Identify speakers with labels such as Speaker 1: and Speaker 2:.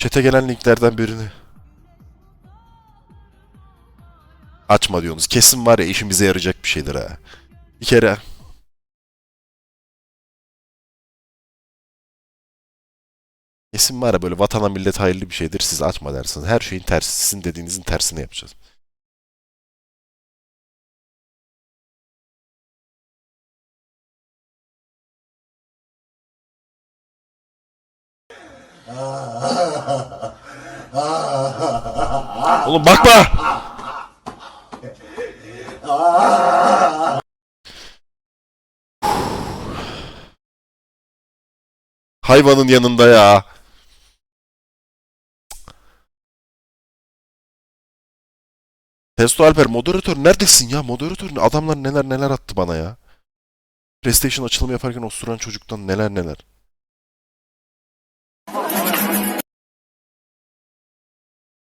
Speaker 1: Çete gelen linklerden birini. Açma diyorsunuz. Kesin var ya işimize yarayacak bir şeydir ha. Bir kere Kesin var ya böyle vatana millet hayırlı bir şeydir. Siz açma dersiniz. Her şeyin tersi. Sizin dediğinizin tersini yapacağız. Oğlum bakma! Hayvanın yanında ya. Testo Alper moderatör neredesin ya? Moderatör adamlar neler neler attı bana ya. PlayStation açılımı yaparken osuran çocuktan neler neler. Oh,